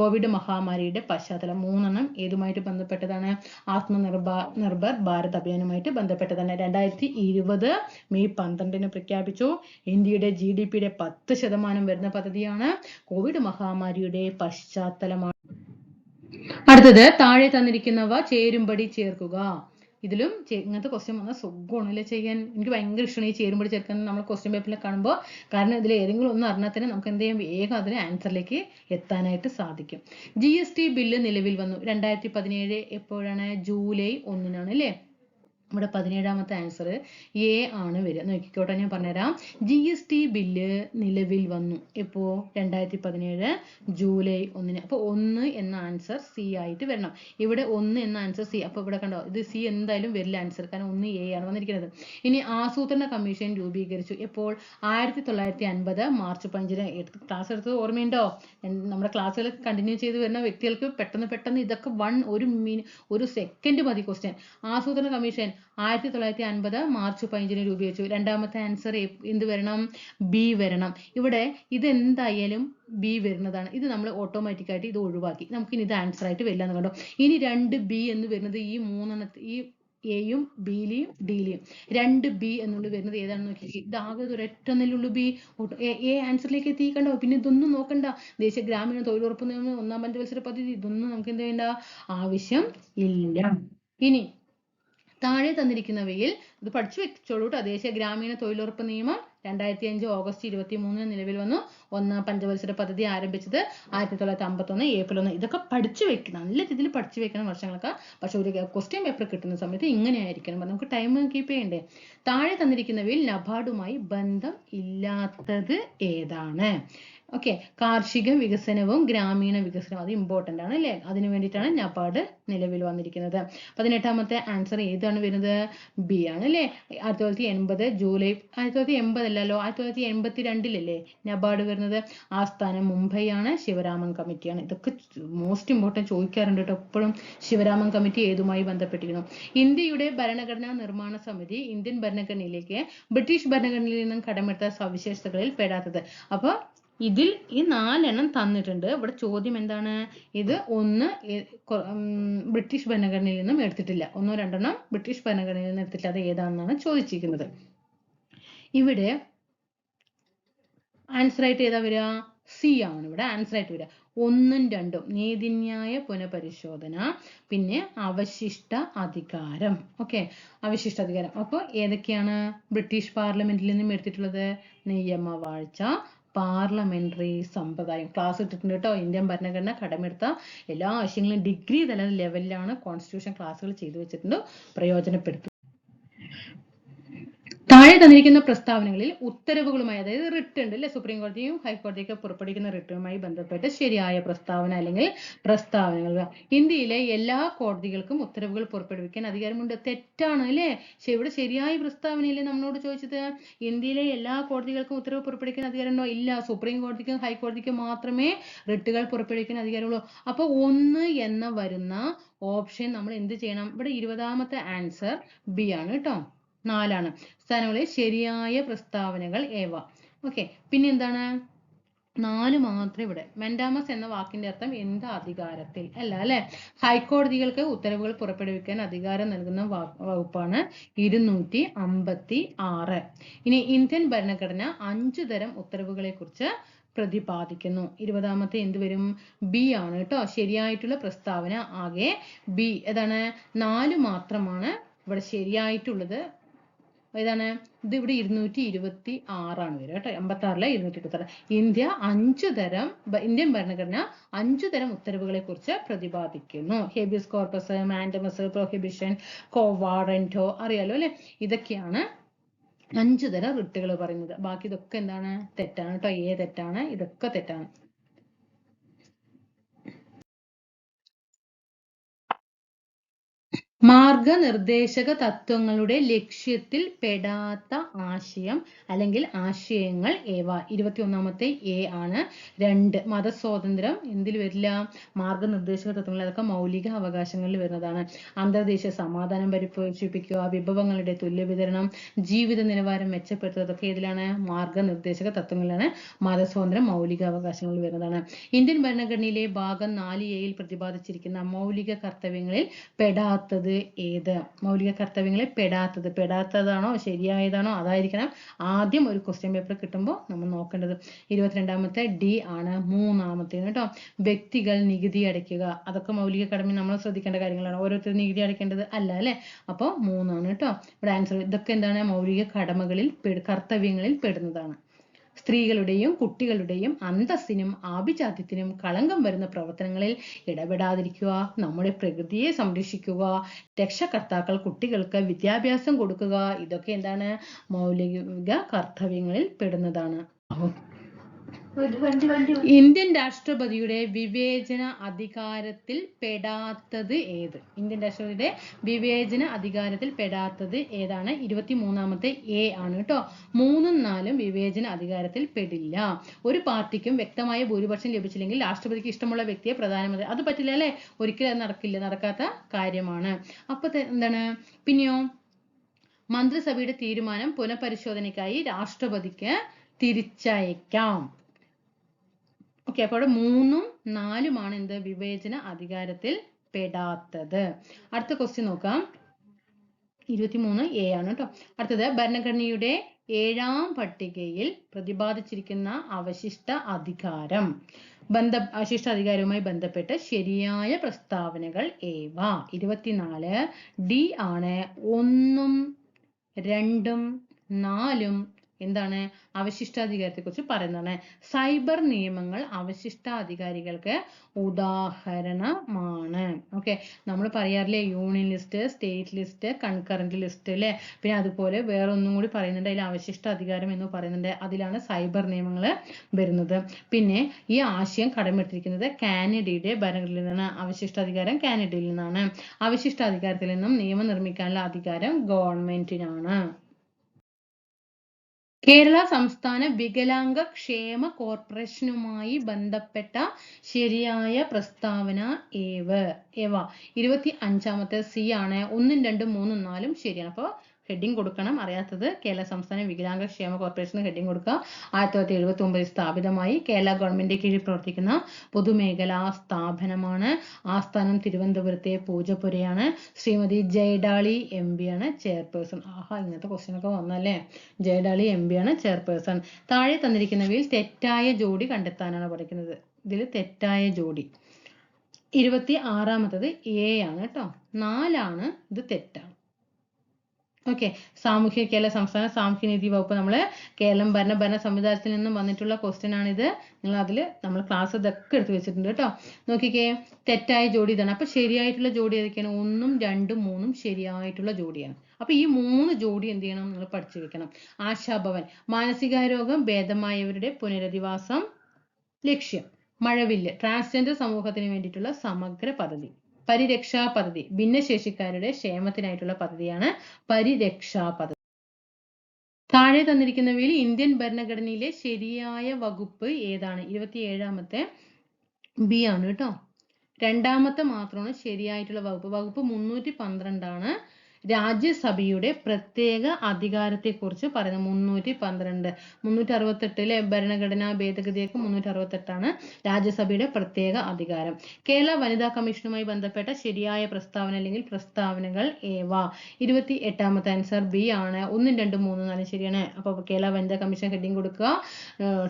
കോവിഡ് മഹാമാരിയുടെ പശ്ചാത്തലം മൂന്നെണ്ണം ഏതുമായിട്ട് ബന്ധപ്പെട്ടതാണ്? ആത്മനിർഭ നിർഭർ ഭാരത് അഭിയാനുമായിട്ട് ബന്ധപ്പെട്ടതാണ്. രണ്ടായിരത്തി ഇരുപത് മെയ് പന്ത്രണ്ടിന് പ്രഖ്യാപിച്ചു. ഇന്ത്യയുടെ ജി ഡി പിയുടെ പത്ത് ശതമാനം വരുന്ന പദ്ധതിയാണ് കോവിഡ് മഹാമാരിയുടെ പശ്ചാത്തലമാണ്. അടുത്തത് താഴെ തന്നിരിക്കുന്നവ ചേരുംപടി ചേർക്കുക. ഇതിലും ഇങ്ങനത്തെ ക്വസ്റ്റ്യൻ വന്നാൽ സുഖമാണല്ലേ ചെയ്യാൻ? എനിക്ക് ഭയങ്കര ഇഷ്ടമാണ് ഈ ചേരുംപടി ചേർക്കാൻ. നമ്മൾ ക്വസ്റ്റ്യൻ പേപ്പറിൽ കാണുമ്പോൾ കാരണം ഇതിൽ ഏതെങ്കിലും ഒന്ന് അറിഞ്ഞാൽ തന്നെ നമുക്ക് എന്ത് ചെയ്യാം? വേഗം അതിന് ആൻസറിലേക്ക് എത്താനായിട്ട് സാധിക്കും. ജി എസ് ടി ബില്ല് നിലവിൽ വന്നു. രണ്ടായിരത്തി പതിനേഴ് എപ്പോഴാണ്? ജൂലൈ ഒന്നിനാണ് അല്ലേ? ഇവിടെ പതിനേഴാമത്തെ ആൻസർ എ ആണ് വരിക. നോക്കിക്കോട്ടെ ഞാൻ പറഞ്ഞുതരാം. ജി എസ് ടി ബില്ല് നിലവിൽ വന്നു. എപ്പോ? രണ്ടായിരത്തി പതിനേഴ് ജൂലൈ ഒന്നിന്. അപ്പോൾ ഒന്ന് എന്ന ആൻസർ സി ആയിട്ട് വരണം. ഇവിടെ ഒന്ന് എന്ന ആൻസർ സി അപ്പോൾ ഇവിടെ കണ്ടോ ഇത് സി എന്തായാലും വരില്ല ആൻസർ കാരണം ഒന്ന് എ ആണ് വന്നിരിക്കുന്നത്. ഇനി ആസൂത്രണ കമ്മീഷൻ രൂപീകരിച്ചു. എപ്പോൾ? ആയിരത്തി തൊള്ളായിരത്തി അൻപത് മാർച്ച് പഞ്ചിന് ക്ലാസ് എടുത്തത് ഓർമ്മയുണ്ടോ? നമ്മുടെ ക്ലാസ്സുകൾ കണ്ടിന്യൂ ചെയ്ത് വരുന്ന വ്യക്തികൾക്ക് പെട്ടെന്ന് പെട്ടെന്ന് ഇതൊക്കെ വൺ ഒരു മിനി ഒരു സെക്കൻഡ് മതി ക്വസ്റ്റ്യൻ ആസൂത്രണ കമ്മീഷൻ ആയിരത്തി തൊള്ളായിരത്തി അൻപത് മാർച്ച് പതിനഞ്ചിന് രൂപീകരിച്ചു. രണ്ടാമത്തെ ആൻസർ എന്ത് വരണം? ബി വരണം. ഇവിടെ ഇത് എന്തായാലും ബി വരുന്നതാണ്. ഇത് നമ്മൾ ഓട്ടോമാറ്റിക് ആയിട്ട് ഇത് ഒഴിവാക്കി. നമുക്കിനി ഇത് ആൻസർ ആയിട്ട് വരില്ല എന്ന് കണ്ടോ? ഇനി രണ്ട് ബി എന്ന് വരുന്നത് ഈ മൂന്നെണ്ണത്തി ഈ എയും ബിയിലെയും ഡിയിലെയും രണ്ട് ബി എന്നുള്ളത് വരുന്നത് ഏതാണെന്ന് നോക്കി ഇത് ആകെ ഒരൊറ്റ നെല്ലുള്ളൂ ബി എ ആൻസറിലേക്ക് എത്തി കണ്ടോ പിന്നെ ഇതൊന്നും നോക്കണ്ട. ദേശീയ ഗ്രാമീണ തൊഴിലുറപ്പ് നിയമം ഒന്നാം പഞ്ചവത്സര പദ്ധതി ഇതൊന്നും നമുക്ക് എന്ത് വേണ്ട ആവശ്യം ഇല്ല. ഇനി താഴെ തന്നിരിക്കുന്നവയിൽ ഇത് പഠിച്ചു വെച്ചോളൂ കേട്ടോ ദേശീയ ഗ്രാമീണ തൊഴിലുറപ്പ് നിയമം രണ്ടായിരത്തി അഞ്ച് ഓഗസ്റ്റ് ഇരുപത്തി മൂന്നിന് നിലവിൽ വന്നു. ഒന്ന് പഞ്ചവത്സര പദ്ധതി ആരംഭിച്ചത് ആയിരത്തി തൊള്ളായിരത്തി അമ്പത്തൊന്ന് ഏപ്രിൽ ഒന്ന്. ഇതൊക്കെ പഠിച്ചു വെക്കണം. നല്ല രീതിയിൽ പഠിച്ചു വെക്കണം വർഷങ്ങളൊക്കെ. പക്ഷെ ഒരു ക്വസ്റ്റ്യൻ പേപ്പർ കിട്ടുന്ന സമയത്ത് ഇങ്ങനെ ആയിരിക്കണം അപ്പൊ നമുക്ക് ടൈം കീപ്പ് ചെയ്യണ്ടേ? താഴെ തന്നിരിക്കുന്നവയിൽ നബാർഡുമായി ബന്ധം ഇല്ലാത്തത് ഏതാണ്? ഓക്കെ കാർഷിക വികസനവും ഗ്രാമീണ വികസനവും അത് ഇമ്പോർട്ടന്റ് ആണ് അല്ലേ? അതിനു വേണ്ടിയിട്ടാണ് നബാർഡ് നിലവിൽ വന്നിരിക്കുന്നത്. പതിനെട്ടാമത്തെ ആൻസർ ഏതാണ് വരുന്നത്? ബി ആണ് അല്ലേ? ആയിരത്തി തൊള്ളായിരത്തി എൺപത് ജൂലൈ ആയിരത്തി തൊള്ളായിരത്തി എൺപതല്ലല്ലോ ആയിരത്തി തൊള്ളായിരത്തി എൺപത്തി രണ്ടിലല്ലേ നബാർഡ് വരുന്നത് ആസ്ഥാനം മുംബൈ ആണ് ശിവരാമൻ കമ്മിറ്റിയാണ് ഇതൊക്കെ മോസ്റ്റ് ഇമ്പോർട്ടന്റ് ചോദിക്കാറുണ്ട് കേട്ടോ എപ്പോഴും ശിവരാമൻ കമ്മിറ്റി ഏതുമായി ബന്ധപ്പെട്ടിരിക്കുന്നു ഇന്ത്യയുടെ ഭരണഘടനാ നിർമ്മാണ സമിതി ഇന്ത്യൻ ഭരണഘടനയിലേക്ക് ബ്രിട്ടീഷ് ഭരണഘടനയിൽ നിന്നും കടമെടുത്ത സവിശേഷതകളിൽ പെടാത്തത്. അപ്പോൾ ഇതിൽ ഈ നാലെണ്ണം തന്നിട്ടുണ്ട്. ഇവിടെ ചോദ്യം എന്താണ്? ഇത് ഒന്ന് ബ്രിട്ടീഷ് ഭരണഘടനയിൽ നിന്നും എടുത്തിട്ടില്ല. ഒന്നോ രണ്ടെണ്ണം ബ്രിട്ടീഷ് ഭരണഘടനയിൽ നിന്ന് എടുത്തിട്ടില്ല. അത് ഏതാണെന്നാണ് ചോദിച്ചിരിക്കുന്നത്. ഇവിടെ ആൻസർ ആയിട്ട് ഏതാ വരിക? സി ആണ്. ഇവിടെ ആൻസർ ആയിട്ട് വരിക. ഒന്നും രണ്ടും. നീതിന്യായ പുനഃപരിശോധന പിന്നെ അവശിഷ്ട അധികാരം. ഓക്കെ അവശിഷ്ട അധികാരം. അപ്പോൾ ഏതൊക്കെയാണ് ബ്രിട്ടീഷ് പാർലമെന്റിൽ നിന്നും എടുത്തിട്ടുള്ളത്? നിയമവാഴ്ച പാർലമെന്ററി സമ്പ്രദായം. ക്ലാസ് ഇട്ടിട്ടുണ്ട് കേട്ടോ. ഇന്ത്യൻ ഭരണഘടന കടമെടുത്ത എല്ലാ ആശയങ്ങളും ഡിഗ്രി തല ലെവലിലാണ് കോൺസ്റ്റിറ്റ്യൂഷൻ ക്ലാസ്സുകൾ ചെയ്തു വെച്ചിട്ടുണ്ട്. പ്രയോജനപ്പെടുത്തും. താഴെ തന്നിരിക്കുന്ന പ്രസ്താവനകളിൽ ഉത്തരവുകളുമായി അതായത് റിട്ട് ഉണ്ട് അല്ലെ സുപ്രീം കോടതിയും ഹൈക്കോടതിയൊക്കെ പുറപ്പെടുവിക്കുന്ന റിട്ടുമായി ബന്ധപ്പെട്ട് ശരിയായ പ്രസ്താവന അല്ലെങ്കിൽ പ്രസ്താവനകൾ ഇന്ത്യയിലെ എല്ലാ കോടതികൾക്കും ഉത്തരവുകൾ പുറപ്പെടുവിക്കാൻ അധികാരമുണ്ട്. തെറ്റാണ് അല്ലേ? പക്ഷെ ഇവിടെ ശരിയായ പ്രസ്താവനയില്ലേ നമ്മളോട് ചോദിച്ചത്? ഇന്ത്യയിലെ എല്ലാ കോടതികൾക്കും ഉത്തരവ് പുറപ്പെടുവിക്കാൻ അധികാരമുണ്ടോ? ഇല്ല. സുപ്രീം കോടതിക്കും ഹൈക്കോടതിക്കും മാത്രമേ റിട്ടുകൾ പുറപ്പെടുവിക്കാൻ അധികാരമുള്ളൂ. അപ്പോൾ ഒന്ന് എന്ന വരുന്ന ഓപ്ഷൻ നമ്മൾ എന്ത് ചെയ്യണം? ഇവിടെ ഇരുപതാമത്തെ ആൻസർ ബി ആണ് കേട്ടോ. നാലാണ്. സ്ഥാനങ്ങളിൽ ശരിയായ പ്രസ്താവനകൾ ഏവ. ഓക്കെ പിന്നെ എന്താണ്? നാല് മാത്രം ഇവിടെ. മെൻഡാമസ് എന്ന വാക്കിന്റെ അർത്ഥം എന്ത് അധികാരത്തിൽ? അല്ല അല്ലെ? ഹൈക്കോടതികൾക്ക് ഉത്തരവുകൾ പുറപ്പെടുവിക്കാൻ അധികാരം നൽകുന്ന വകുപ്പാണ് ഇരുന്നൂറ്റി അമ്പത്തി ആറ് ഇനി ഇന്ത്യൻ ഭരണഘടന അഞ്ചു തരം ഉത്തരവുകളെ കുറിച്ച് പ്രതിപാദിക്കുന്നു. ഇരുപതാമത്തെ എന്ത് വരും? ബി ആണ് കേട്ടോ. ശരിയായിട്ടുള്ള പ്രസ്താവന ആകെ ബി. ഏതാണ്? നാല് മാത്രമാണ് ഇവിടെ ശരിയായിട്ടുള്ളത്. ഏതാണ് ഇത് ഇവിടെ ഇരുന്നൂറ്റി ഇരുപത്തി ആറാണ് വരിക കേട്ടോ. എൺപത്തി ആറിലെ ഇരുന്നൂറ്റി ഇരുപത്തി ആറ് ഇന്ത്യ അഞ്ചു തരം ഇന്ത്യൻ ഭരണഘടന അഞ്ചു തരം ഉത്തരവുകളെ കുറിച്ച് പ്രതിപാദിക്കുന്നു habeas corpus mandamus prohibition quo warranto അറിയാലോ അല്ലെ? ഇതൊക്കെയാണ് അഞ്ചു തരം റിട്ടുകൾ പറയുന്നത്. ബാക്കി ഇതൊക്കെ എന്താണ്? തെറ്റാണ് കേട്ടോ. ഏ തെറ്റാണ്. ഇതൊക്കെ തെറ്റാണ്. മാർഗനിർദ്ദേശക തത്വങ്ങളുടെ ലക്ഷ്യത്തിൽ പെടാത്ത ആശയം അല്ലെങ്കിൽ ആശയങ്ങൾ ഏവ? ഇരുപത്തിയൊന്നാമത്തെ എ ആണ് രണ്ട്. മതസ്വാതന്ത്ര്യം എന്തിൽ വരില്ല? മാർഗനിർദ്ദേശക തത്വങ്ങൾ അതൊക്കെ മൗലിക അവകാശങ്ങളിൽ വരുന്നതാണ്. അന്തർദേശീയ സമാധാനം പരിപോഷിപ്പിക്കുക വിഭവങ്ങളുടെ തുല്യ വിതരണം ജീവിത നിലവാരം മെച്ചപ്പെടുത്തുക അതൊക്കെ ഏതിലാണ്? മാർഗനിർദ്ദേശക തത്വങ്ങളിലാണ് മതസ്വാതന്ത്ര്യം മൗലിക അവകാശങ്ങളിൽ വരുന്നതാണ്. ഇന്ത്യൻ ഭരണഘടനയിലെ ഭാഗം നാല് എയിൽ പ്രതിപാദിച്ചിരിക്കുന്ന മൗലിക കർത്തവ്യങ്ങളിൽ പെടാത്തത് ഏത് മൗലിക കർത്തവ്യങ്ങളിൽ പെടാത്തത്? പെടാത്തതാണോ? ശരിയായതാണോ? അതായിരിക്കണം ആദ്യം ഒരു ക്വസ്റ്റ്യൻ പേപ്പർ കിട്ടുമ്പോൾ നമ്മൾ നോക്കേണ്ടത്. ഇരുപത്തിരണ്ടാമത്തെ ഡി ആണ് മൂന്നാമത്തേത് കേട്ടോ. വ്യക്തികൾ നികുതി അടയ്ക്കുക. അതൊക്കെ മൗലിക കടമ നമ്മൾ ശ്രദ്ധിക്കേണ്ട കാര്യങ്ങളാണ്. ഓരോരുത്തർ നികുതി അടയ്ക്കേണ്ടത് അല്ല അല്ലേ? അപ്പോൾ മൂന്നാണ് കേട്ടോ. ഇവിടെ ആൻസർ ഇതൊക്കെ എന്താണ്? മൗലിക കടമകളിൽ കർത്തവ്യങ്ങളിൽ പെടുന്നതാണ്. സ്ത്രീകളുടെയും കുട്ടികളുടെയും അന്തസ്സിനും ആഭിജാത്യത്തിനും കളങ്കം വരുന്ന പ്രവർത്തനങ്ങളിൽ ഇടപെടാതിരിക്കുക നമ്മുടെ പ്രകൃതിയെ സംരക്ഷിക്കുക രക്ഷകർത്താക്കൾ കുട്ടികൾക്ക് വിദ്യാഭ്യാസം കൊടുക്കുക ഇതൊക്കെ എന്താണ് മൗലിക കർത്തവ്യങ്ങളിൽ പെടുന്നതാണ്. ഇന്ത്യൻ രാഷ്ട്രപതിയുടെ വിവേചന അധികാരത്തിൽ പെടാത്തത് ഏത്? ഇന്ത്യൻ രാഷ്ട്രപതിയുടെ വിവേചന അധികാരത്തിൽ പെടാത്തത് ഏതാണ്? ഇരുപത്തി മൂന്നാമത്തെ എ ആണ് കേട്ടോ. മൂന്നും നാലും വിവേചന അധികാരത്തിൽ പെടില്ല. ഒരു പാർട്ടിക്കും വ്യക്തമായ ഭൂരിപക്ഷം ലഭിച്ചില്ലെങ്കിൽ രാഷ്ട്രപതിക്ക് ഇഷ്ടമുള്ള വ്യക്തിയെ പ്രധാനമന്ത്രി അത് പറ്റില്ല അല്ലേ? ഒരിക്കലും അത് നടക്കില്ല നടക്കാത്ത കാര്യമാണ്. അപ്പൊ എന്താണ്? പിന്നെയോ മന്ത്രിസഭയുടെ തീരുമാനം പുനഃപരിശോധനയ്ക്കായി രാഷ്ട്രപതിക്ക് തിരിച്ചയക്കാം. ഓക്കെ അപ്പോൾ മൂന്നും നാലുമാണ് എന്ത്? വിവേചന അധികാരത്തിൽ പെടാത്തത്. അടുത്ത ക്വസ്റ്റ്യൻ നോക്കാം. ഇരുപത്തിമൂന്ന് എ ആണ് കേട്ടോ. അടുത്തത് ഭരണഘടനയുടെ ഏഴാം പട്ടികയിൽ പ്രതിപാദിച്ചിരിക്കുന്ന അവശിഷ്ട അധികാരം. ബന്ധ അവശിഷ്ട അധികാരവുമായി ബന്ധപ്പെട്ട് ശരിയായ പ്രസ്താവനകൾ ഏവ? ഇരുപത്തിനാല് ഡി ആണ്. ഒന്നും രണ്ടും നാലും എന്താണ്? അവശിഷ്ടാധികാരത്തെക്കുറിച്ച് പറയുന്നതാണ്. സൈബർ നിയമങ്ങൾ അവശിഷ്ടാധികാരികൾക്ക് ഉദാഹരണമാണ്. ഓക്കെ നമ്മൾ പറയാറില്ലേ union list state list concurrent list അല്ലേ പിന്നെ അതുപോലെ വേറെ ഒന്നും കൂടി പറയുന്നുണ്ട്. അതിൽ അവശിഷ്ടാധികാരം എന്ന് പറയുന്നുണ്ട്. അതിലാണ് സൈബർ നിയമങ്ങൾ വരുന്നത്. പിന്നെ ഈ ആശയം കടമെടുത്തിരിക്കുന്നത് കാനഡയുടെ ഭരണഘടനയിൽ നിന്നാണ്. അവശിഷ്ടാധികാരം കാനഡയിൽ നിന്നാണ്. അവശിഷ്ടാധികാരത്തിൽ നിന്നും നിയമം നിർമ്മിക്കാനുള്ള അധികാരം ഗവൺമെന്റിനാണ്. കേരള സംസ്ഥാന വികലാംഗ ക്ഷേമ കോർപ്പറേഷനുമായി ബന്ധപ്പെട്ട ശരിയായ പ്രസ്താവന ഏവ്. ഏവ. ഇരുപത്തി അഞ്ചാമത്തെ സി ആണ്. ഒന്നും രണ്ടും മൂന്നും നാലും ശരിയാണ്. അപ്പോൾ ഹെഡിങ് കൊടുക്കണം. അറിയാത്തത് കേരള സംസ്ഥാന വികലാംഗ ക്ഷേമ കോർപ്പറേഷന് ഹെഡിങ് കൊടുക്കുക. ആയിരത്തി തൊള്ളായിരത്തി എഴുപത്തി ഒമ്പതിൽ സ്ഥാപിതമായി കേരള ഗവൺമെന്റ് കീഴിൽ പ്രവർത്തിക്കുന്ന പൊതുമേഖലാ സ്ഥാപനമാണ്. ആസ്ഥാനം തിരുവനന്തപുരത്തെ പൂജപ്പുരയാണ്. ശ്രീമതി ജയഡാളി എം ആണ് ചെയർപേഴ്സൺ ആഹാ ഇങ്ങനത്തെ ക്വസ്റ്റ്യൻ ഒക്കെ വന്നല്ലേ? ജയഡാളി എം ആണ് ചെയർപേഴ്സൺ താഴെ തന്നിരിക്കുന്നവയിൽ തെറ്റായ ജോഡി കണ്ടെത്താനാണ് പഠിക്കുന്നത്. ഇതിൽ തെറ്റായ ജോഡി. ഇരുപത്തി ആറാമത്തത് എ ആണ് കേട്ടോ. നാലാണ് ഇത് തെറ്റാണ് ഓക്കെ സാമൂഹ്യ കേരള സംസ്ഥാന സാമൂഹ്യ നീതി വകുപ്പ് നമ്മൾ കേരളം ഭരണ ഭരണ സംവിധാനത്തിൽ നിന്നും വന്നിട്ടുള്ള ക്വസ്റ്റ്യൻ ആണിത്. നിങ്ങൾ അതിൽ നമ്മൾ ക്ലാസ് ഇതൊക്കെ എടുത്തു വെച്ചിട്ടുണ്ട് കേട്ടോ. നോക്കിക്കേ. തെറ്റായ ജോഡി ഇതാണ്. അപ്പൊ ശരിയായിട്ടുള്ള ജോഡി ഏതൊക്കെയാണ്? ഒന്നും രണ്ടും മൂന്നും ശരിയായിട്ടുള്ള ജോഡിയാണ്. അപ്പൊ ഈ മൂന്ന് ജോഡി എന്ത് ചെയ്യണം? നിങ്ങൾ പഠിച്ചു വെക്കണം. ആശാഭവൻ. മാനസികാരോഗം ഭേദമായവരുടെ പുനരധിവാസം ലക്ഷ്യം. മഴവില്ല്. ട്രാൻസ്ജെൻഡർ സമൂഹത്തിന് വേണ്ടിയിട്ടുള്ള സമഗ്ര പദ്ധതി. പരിരക്ഷാ പദ്ധതി ഭിന്നശേഷിക്കാരുടെ ക്ഷേമത്തിനായിട്ടുള്ള പദ്ധതിയാണ് പരിരക്ഷാ പദ്ധതി താഴെ തന്നിരിക്കുന്നവയിൽ ഇന്ത്യൻ ഭരണഘടനയിലെ ശരിയായ വകുപ്പ് ഏതാണ്? ഇരുപത്തിയേഴാമത്തെ ബി ആണ് കേട്ടോ. രണ്ടാമത്തെ മാത്രമാണ് ശരിയായിട്ടുള്ള വകുപ്പ്. വകുപ്പ് മുന്നൂറ്റി പന്ത്രണ്ടാണ്. രാജ്യസഭയുടെ പ്രത്യേക അധികാരത്തെക്കുറിച്ച് പറയുന്നത് മുന്നൂറ്റി പന്ത്രണ്ട് മുന്നൂറ്റി അറുപത്തെട്ടിലെ ഭരണഘടനാ ഭേദഗതിയൊക്കെ മുന്നൂറ്റി അറുപത്തെട്ടാണ് രാജ്യസഭയുടെ പ്രത്യേക അധികാരം. കേരള വനിതാ കമ്മീഷനുമായി ബന്ധപ്പെട്ട ശരിയായ പ്രസ്താവന അല്ലെങ്കിൽ പ്രസ്താവനകൾ ഏവ? ഇരുപത്തി എട്ടാമത്തെ ആൻസർ ബി ആണ്. ഒന്നും രണ്ടും മൂന്നും നാലും ശരിയാണ്. അപ്പോൾ കേരള വനിതാ കമ്മീഷൻ ഹെഡിങ് കൊടുക്കുക.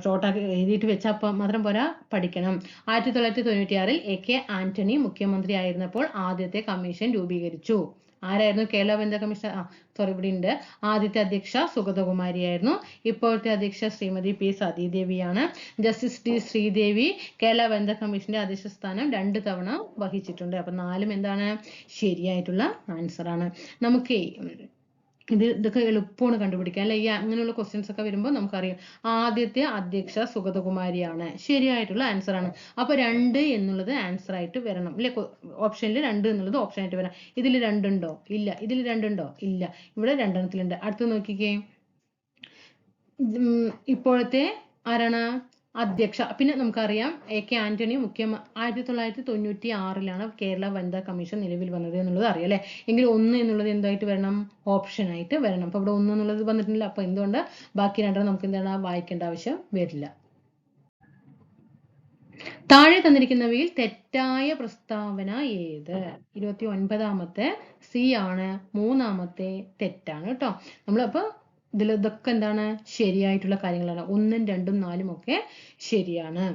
ഷോർട്ടാക്കി എഴുതിയിട്ട് വെച്ചാൽ മാത്രം പോരാ പഠിക്കണം. ആയിരത്തി തൊള്ളായിരത്തി തൊണ്ണൂറ്റി ആറിൽ എ കെ ആന്റണി മുഖ്യമന്ത്രി ആയിരുന്നപ്പോൾ ആദ്യത്തെ കമ്മീഷൻ രൂപീകരിച്ചു. ആരായിരുന്നു? കേരള വനിതാ കമ്മീഷൻ ആ സോറി ഇവിടെ ഉണ്ട്. ആദ്യത്തെ അധ്യക്ഷ സുഗതകുമാരിയായിരുന്നു. ഇപ്പോഴത്തെ അധ്യക്ഷ ശ്രീമതി പി സതീദേവിയാണ്. ജസ്റ്റിസ് ടി ശ്രീദേവി കേരള വനിതാ കമ്മീഷന്റെ അധ്യക്ഷ സ്ഥാനം രണ്ട് തവണ വഹിച്ചിട്ടുണ്ട്. അപ്പൊ നാലും എന്താണ്? ശരിയായിട്ടുള്ള ആൻസർ ആണ്. നമുക്ക് ഇത് ഇതൊക്കെ എളുപ്പമാണ് കണ്ടുപിടിക്കാൻ. അല്ലെ? ഈ അങ്ങനെയുള്ള ക്വസ്റ്റ്യൻസ് ഒക്കെ വരുമ്പോൾ നമുക്കറിയാം. ആദ്യത്തെ അധ്യക്ഷ സുഗതകുമാരിയാണ്. ശരിയായിട്ടുള്ള ആൻസർ ആണ്. അപ്പൊ രണ്ട് എന്നുള്ളത് ആൻസർ ആയിട്ട് വരണം. അല്ലെ ഓപ്ഷനിൽ രണ്ട് എന്നുള്ളത് ഓപ്ഷൻ ആയിട്ട് വരണം. ഇതിൽ രണ്ടുണ്ടോ? ഇല്ല. ഇതിൽ രണ്ടുണ്ടോ? ഇല്ല. ഇവിടെ രണ്ടെണ്ണത്തിലുണ്ട്. അടുത്ത് നോക്കിക്കേ. ഇപ്പോഴത്തെ ആരാണ്? അധ്യക്ഷ. പിന്നെ നമുക്കറിയാം എ കെ ആന്റണി മുഖ്യ ആയിരത്തി തൊള്ളായിരത്തി തൊണ്ണൂറ്റി ആറിലാണ് കേരള വനിതാ കമ്മീഷൻ നിലവിൽ വന്നത് എന്നുള്ളത് അറിയാം അല്ലെ? എങ്കിൽ ഒന്ന് എന്നുള്ളത് എന്തായിട്ട് വരണം? ഓപ്ഷൻ ആയിട്ട് വരണം. അപ്പൊ ഇവിടെ ഒന്ന് എന്നുള്ളത് വന്നിട്ടില്ല. അപ്പൊ എന്തുകൊണ്ട് ബാക്കി രണ്ടെണ്ണം നമുക്ക് എന്താണ് വായിക്കേണ്ട ആവശ്യം വരില്ല. താഴെ തന്നിരിക്കുന്നവയിൽ തെറ്റായ പ്രസ്താവന ഏത്? ഇരുപത്തി ഒൻപതാമത്തെ സി ആണ്. മൂന്നാമത്തെ തെറ്റാണ് കേട്ടോ. നമ്മളപ്പോ ഇതിൽ ഇതൊക്കെ എന്താണ്? ശരിയായിട്ടുള്ള കാര്യങ്ങളാണ്. ഒന്നും രണ്ടും നാലും ഒക്കെ ശരിയാണ്.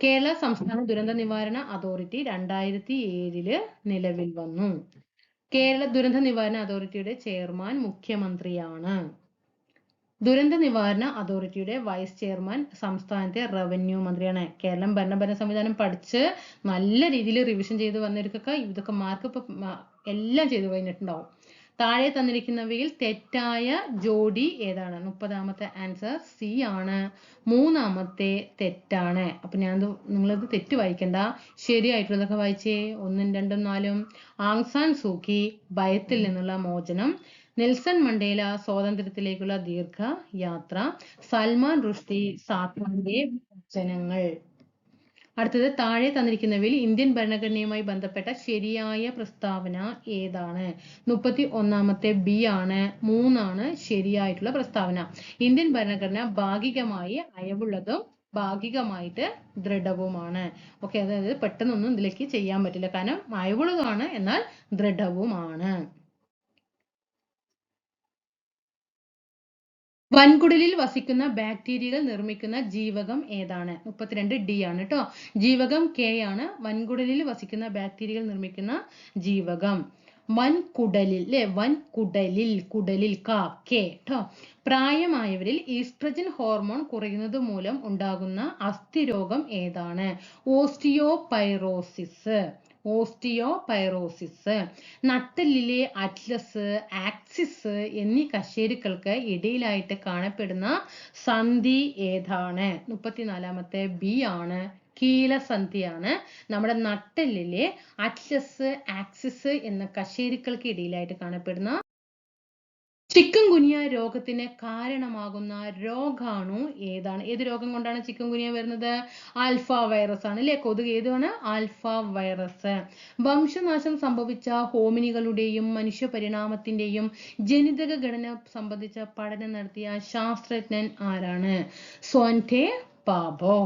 കേരള സംസ്ഥാന ദുരന്ത നിവാരണ അതോറിറ്റി രണ്ടായിരത്തി ഏഴിൽ നിലവിൽ വന്നു. കേരള ദുരന്ത നിവാരണ അതോറിറ്റിയുടെ ചെയർമാൻ മുഖ്യമന്ത്രിയാണ്. ദുരന്ത നിവാരണ അതോറിറ്റിയുടെ വൈസ് ചെയർമാൻ സംസ്ഥാനത്തെ റവന്യൂ മന്ത്രിയാണ്. കേരളം ഭരണഭരണ സംവിധാനം പഠിച്ച് നല്ല രീതിയിൽ റിവിഷൻ ചെയ്ത് വന്നവർക്കൊക്കെ ഇതൊക്കെ മാർക്ക് ഇപ്പൊ എല്ലാം ചെയ്തു കഴിഞ്ഞിട്ടുണ്ടാവും. താഴെ തന്നിരിക്കുന്നവയിൽ തെറ്റായ ജോഡി ഏതാണ്? മുപ്പതാമത്തെ ആൻസർ സി ആണ്. മൂന്നാമത്തെ തെറ്റാണ്. അപ്പൊ ഞാൻ നിങ്ങളിത് തെറ്റ് വായിക്കണ്ട. ശരിയായിട്ടുള്ളതൊക്കെ വായിച്ചേ. ഒന്നും രണ്ടും നാലും. ആങ്സാൻ സൂക്കി ഭയത്തിൽ നിന്നുള്ള മോചനം. നെൽസൺ മണ്ടേല സ്വാതന്ത്ര്യത്തിലേക്കുള്ള ദീർഘ യാത്ര സൽമാൻ റുഷ്ദി സാത്താന്റെ വചനങ്ങൾ. അടുത്തത് താഴെ തന്നിരിക്കുന്നവയിൽ ഇന്ത്യൻ ഭരണഘടനയുമായി ബന്ധപ്പെട്ട ശരിയായ പ്രസ്താവന ഏതാണ്? മുപ്പത്തി ഒന്നാമത്തെ ബി ആണ് മൂന്നാണ് ശരിയായിട്ടുള്ള പ്രസ്താവന. ഇന്ത്യൻ ഭരണഘടന ഭാഗികമായി അയവുള്ളതും ഭാഗികമായിട്ട് ദൃഢവുമാണ്. ഓക്കെ അതായത് പെട്ടെന്നൊന്നും ഇതിലേക്ക് ചെയ്യാൻ പറ്റില്ല. കാരണം അയവുള്ളതാണ് എന്നാൽ ദൃഢവുമാണ്. വൻകുടലിൽ വസിക്കുന്ന ബാക്ടീരിയകൾ നിർമ്മിക്കുന്ന ജീവകം ഏതാണ്? മുപ്പത്തിരണ്ട് ഡി ആണ് കേട്ടോ ജീവകം കെ ആണ്. വൻകുടലിൽ വസിക്കുന്ന ബാക്ടീരിയകൾ നിർമ്മിക്കുന്ന ജീവകം. വൻകുടലിൽ അല്ലെ വൻകുടലിൽ കുടലിൽ ക കെ ട്ടോ. പ്രായമായവരിൽ ഈസ്ട്രജൻ ഹോർമോൺ കുറയുന്നത് മൂലം ഉണ്ടാകുന്ന അസ്ഥിരോഗം ഏതാണ്? ഓസ്റ്റിയോപൈറോസിസ്. ഓസ്റ്റിയോപൈറോസിസ് നട്ടെല്ലിലെ അറ്റ്ലസ് ആക്സിസ് എന്നീ കശേരുക്കൾക്ക് ഇടയിലായിട്ട് കാണപ്പെടുന്ന സന്ധി ഏതാണ്? മുപ്പത്തിനാലാമത്തെ ബി ആണ്. കീലസന്ധിയാണ്. നമ്മുടെ നട്ടെല്ലിലെ അറ്റ്ലസ് ആക്സിസ് എന്ന കശേരുക്കൾക്ക് ഇടയിലായിട്ട് കാണപ്പെടുന്ന ചിക്കൻ ഗുനിയ രോഗത്തിന് കാരണമാകുന്ന രോഗാണു ഏതാണ്? ഏത് രോഗം കൊണ്ടാണ് ചിക്കൻ ഗുനിയ വരുന്നത്? ആൽഫ വൈറസ് ആണ് അല്ലെ? കൊതുക് ഏതാണ് ആൽഫ വൈറസ് വംശനാശം സംഭവിച്ച ഹോമിനികളുടെയും മനുഷ്യ പരിണാമത്തിന്റെയും ജനിതക ഘടന സംബന്ധിച്ച പഠനം നടത്തിയ ശാസ്ത്രജ്ഞൻ ആരാണ്? സ്വന്റെ പാബോ.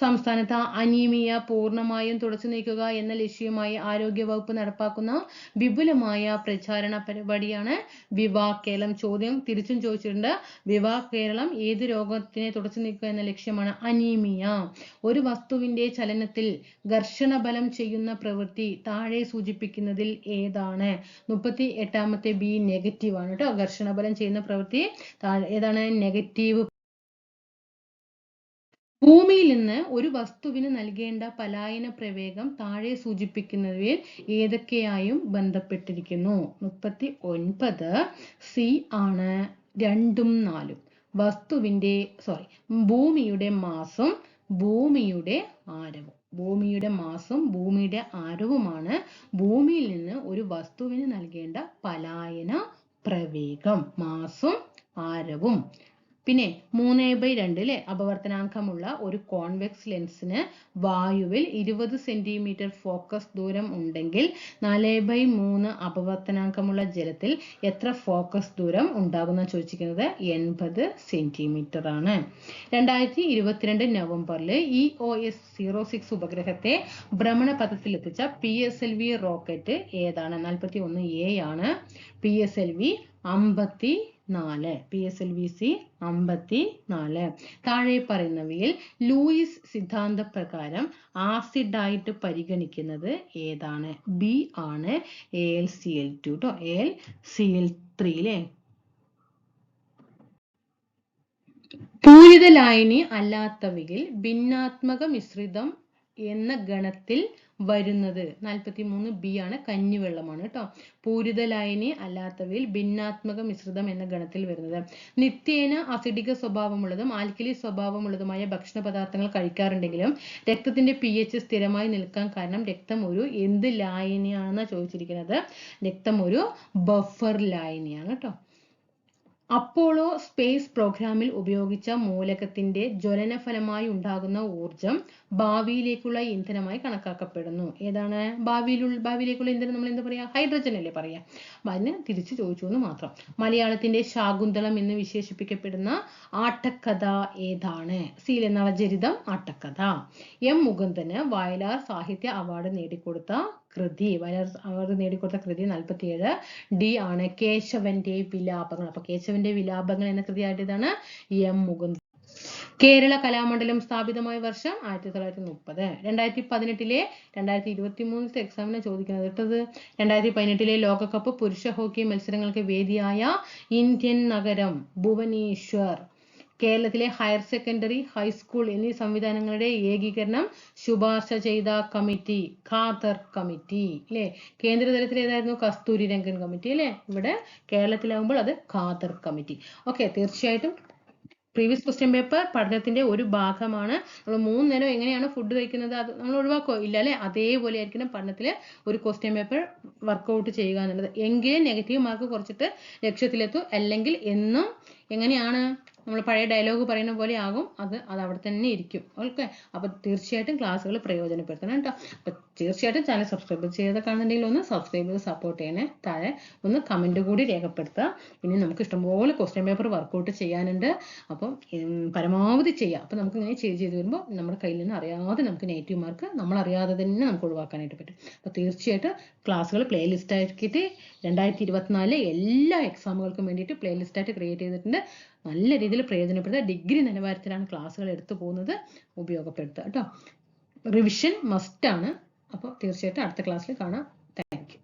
സംസ്ഥാനത്ത് അനീമിയ പൂർണമായും തുടച്ചു നീക്കുക എന്ന ലക്ഷ്യവുമായി ആരോഗ്യവകുപ്പ് നടപ്പാക്കുന്ന വിപുലമായ പ്രചാരണ പരിപാടിയാണ് വിവാ കേരളം. ചോദ്യം തിരിച്ചും ചോദിച്ചിട്ടുണ്ട്. വിവാ കേരളം ഏത് രോഗത്തിനെ തുടച്ചു നീക്കുക എന്ന ലക്ഷ്യമാണ് അനീമിയ. ഒരു വസ്തുവിന്റെ ചലനത്തിൽ ഘർഷണ ബലം ചെയ്യുന്ന പ്രവൃത്തി താഴെ സൂചിപ്പിക്കുന്നതിൽ ഏതാണ്? മുപ്പത്തി എട്ടാമത്തെ ബി നെഗറ്റീവ് ആണ് കേട്ടോ. ഘർഷണ ബലം ചെയ്യുന്ന പ്രവൃത്തി താഴെ ഏതാണ്? നെഗറ്റീവ് ഭൂമിയിൽ നിന്ന് ഒരു വസ്തുവിന് നൽകേണ്ട പലായന പ്രവേഗം താഴെ സൂചിപ്പിക്കുന്നവയിൽ ഏതൊക്കെയായും ബന്ധപ്പെട്ടിരിക്കുന്നു? മുപ്പത്തി ഒൻപത് സി ആണ്. രണ്ടും നാലും. വസ്തുവിന്റെ സോറി ഭൂമിയുടെ മാസും ഭൂമിയുടെ ആരവും. ഭൂമിയുടെ മാസും ഭൂമിയുടെ ആരവുമാണ്. ഭൂമിയിൽ നിന്ന് ഒരു വസ്തുവിന് നൽകേണ്ട പലായന പ്രവേഗം മാസും ആരവും. പിന്നെ മൂന്ന് ബൈ രണ്ട് അല്ലെ അപവർത്തനാങ്കമുള്ള ഒരു കോൺവെക്സ് ലെൻസിന് വായുവിൽ ഇരുപത് സെന്റിമീറ്റർ ഫോക്കസ് ദൂരം ഉണ്ടെങ്കിൽ നാല് ബൈ മൂന്ന് അപവർത്തനാങ്കമുള്ള ജലത്തിൽ എത്ര ഫോക്കസ് ദൂരം ഉണ്ടാകുന്ന ചോദിച്ചിരിക്കുന്നത്? എൺപത് സെന്റിമീറ്റർ ആണ്. രണ്ടായിരത്തി ഇരുപത്തിരണ്ട് നവംബറിൽ E O S zero six ഉപഗ്രഹത്തെ ഭ്രമണപഥത്തിൽ എത്തിച്ച P S L V rocket ഏതാണ്? നാൽപ്പത്തി ഒന്ന് എ ആണ്. പി എസ് എൽ വി അമ്പത്തി നാല്. P S L V C അമ്പത്തി നാല് താഴെ പറയുന്നവയിൽ ലൂയിസ് സിദ്ധാന്ത പ്രകാരം ആസിഡ് ആയിട്ട് പരിഗണിക്കുന്നത് ഏതാണ്? ബി ആണ് A L C L two കേട്ടോ A L C L three പൂരിത ലായനി അല്ലാത്തവയിൽ ഭിന്നാത്മക മിശ്രിതം എന്ന ഗണത്തിൽ വരുന്നത്. നാൽപ്പത്തി മൂന്ന് ബി ആണ് കഞ്ഞിവെള്ളമാണ് കേട്ടോ പൂരിത ലായനി അല്ലാത്തവയിൽ ഭിന്നാത്മക മിശ്രിതം എന്ന ഗണത്തിൽ വരുന്നത്. നിത്യേന അസിഡിക സ്വഭാവമുള്ളതും ആൽക്കലി സ്വഭാവമുള്ളതുമായ ഭക്ഷണ പദാർത്ഥങ്ങൾ കഴിക്കാറുണ്ടെങ്കിലും രക്തത്തിന്റെ പി എച്ച് സ്ഥിരമായി നിൽക്കാൻ കാരണം രക്തം ഒരു എന്ത് ലായനിയാണെന്നാണ് ചോദിച്ചിരിക്കുന്നത്? രക്തം ഒരു ബഫർ ലായനിയാണ് കേട്ടോ അപ്പോളോ സ്പേസ് പ്രോഗ്രാമിൽ ഉപയോഗിച്ച മൂലകത്തിന്റെ ജ്വലനഫലമായി ഉണ്ടാകുന്ന ഊർജം ഭാവിയിലേക്കുള്ള ഇന്ധനമായി കണക്കാക്കപ്പെടുന്നു. ഏതാണ്? ഭാവിയിലു ഭാവിയിലേക്കുള്ള ഇന്ധനം നമ്മൾ എന്താ പറയാ? ഹൈഡ്രജൻ അല്ലേ പറയാ? അതിന് തിരിച്ചു ചോദിച്ചു എന്ന് മാത്രം. മലയാളത്തിന്റെ ശാകുന്തളം എന്ന് വിശേഷിപ്പിക്കപ്പെടുന്ന ആട്ടക്കഥ ഏതാണ്? സീല നളചരിതം ആട്ടക്കഥ. എം മുകുന്ദന് വയലാർ സാഹിത്യ അവാർഡ് നേടിക്കൊടുത്ത കൃതി വയലാർ അവർ നേടിക്കൊടുത്ത കൃതി നാൽപ്പത്തിയേഴ് ഡി ആണ് കേശവന്റെ വിലാപങ്ങൾ. അപ്പൊ കേശവന്റെ വിലാപങ്ങൾ എന്ന കൃതി ആയിട്ടാണ് എം മുകുന്ദ കേരള കലാമണ്ഡലം സ്ഥാപിതമായ വർഷം ആയിരത്തി തൊള്ളായിരത്തി മുപ്പത് രണ്ടായിരത്തി പതിനെട്ടിലെ രണ്ടായിരത്തി ഇരുപത്തി മൂന്നിലത്തെ എക്സാമിന് ചോദിക്കുന്നത് ഇട്ടത് രണ്ടായിരത്തി പതിനെട്ടിലെ ലോകകപ്പ് പുരുഷ ഹോക്കി മത്സരങ്ങൾക്ക് വേദിയായ ഇന്ത്യൻ നഗരം ഭുവനേശ്വർ. കേരളത്തിലെ ഹയർ സെക്കൻഡറി ഹൈസ്കൂൾ എന്നീ സംവിധാനങ്ങളുടെ ഏകീകരണം ശുപാർശ ചെയ്ത കമ്മിറ്റി ഖാദർ കമ്മിറ്റി അല്ലേ കേന്ദ്രതലത്തിൽ ഏതായിരുന്നു കസ്തൂരി രംഗൻ കമ്മിറ്റി അല്ലേ ഇവിടെ കേരളത്തിലാകുമ്പോൾ അത് ഖാദർ കമ്മിറ്റി. ഓക്കെ തീർച്ചയായിട്ടും പ്രീവിയസ് ക്വസ്റ്റ്യൻ പേപ്പർ പഠനത്തിന്റെ ഒരു ഭാഗമാണ്. നമ്മൾ മൂന്ന് നേരം എങ്ങനെയാണ് ഫുഡ് കഴിക്കുന്നത്? അത് നമ്മൾ ഒഴിവാക്കോ? ഇല്ല അല്ലെ അതേപോലെ ആയിരിക്കണം പഠനത്തിൽ ഒരു ക്വസ്റ്റ്യൻ പേപ്പർ വർക്കൗട്ട് ചെയ്യുക എന്നുള്ളത്. എങ്കിലും നെഗറ്റീവ് മാർക്ക് കുറച്ചിട്ട് ലക്ഷ്യത്തിലെത്തും. അല്ലെങ്കിൽ എന്നും എങ്ങനെയാണ്? നമ്മൾ പഴയ ഡയലോഗ് പറയുന്ന പോലെ ആകും. അത് അത് അവിടെ തന്നെ ഇരിക്കും. ഓക്കെ? അപ്പൊ തീർച്ചയായിട്ടും ക്ലാസ്സുകൾ പ്രയോജനപ്പെടുത്തണം കേട്ടോ. അപ്പൊ തീർച്ചയായിട്ടും ചാനൽ സബ്സ്ക്രൈബ് ചെയ്ത് കാണുന്നുണ്ടെങ്കിൽ ഒന്ന് സബ്സ്ക്രൈബ് ചെയ്ത് സപ്പോർട്ട് ചെയ്യണേ. താഴെ ഒന്ന് കമന്റ് കൂടി രേഖപ്പെടുത്തുക. ഇനി നമുക്ക് ഇഷ്ടംപോലെ ക്വസ്റ്റ്യൻ പേപ്പർ വർക്കൗട്ട് ചെയ്യാനുണ്ട്. അപ്പം പരമാവധി ചെയ്യാം. അപ്പം നമുക്ക് ഇങ്ങനെ ചെയ്ത് ചെയ്ത് വരുമ്പോൾ നമ്മുടെ കയ്യിൽ നിന്ന് അറിയാതെ നമുക്ക് നെഗറ്റീവ് മാർക്ക് നമ്മൾ അറിയാതെ തന്നെ നമുക്ക് ഒഴിവാക്കാനായിട്ട് പറ്റും. അപ്പോൾ തീർച്ചയായിട്ടും ക്ലാസ്സുകൾ പ്ലേലിസ്റ്റ് ആക്കിയിട്ട് രണ്ടായിരത്തി ഇരുപത്തിനാലിലെ എല്ലാ എക്സാമുകൾക്കും വേണ്ടിയിട്ട് പ്ലേലിസ്റ്റ് ആയിട്ട് ക്രിയേറ്റ് ചെയ്തിട്ടുണ്ട്. നല്ല രീതിയിൽ പ്രയോജനപ്പെടുത്തുക. ഡിഗ്രി നിലവാരത്തിലാണ് ക്ലാസ്സുകൾ എടുത്തു പോകുന്നത് ഉപയോഗപ്പെടുത്തുക. കേട്ടോ. റിവിഷൻ മസ്റ്റാണ് അപ്പോൾ തീർച്ചയായിട്ടും അടുത്ത ക്ലാസ്സിൽ കാണാം. താങ്ക്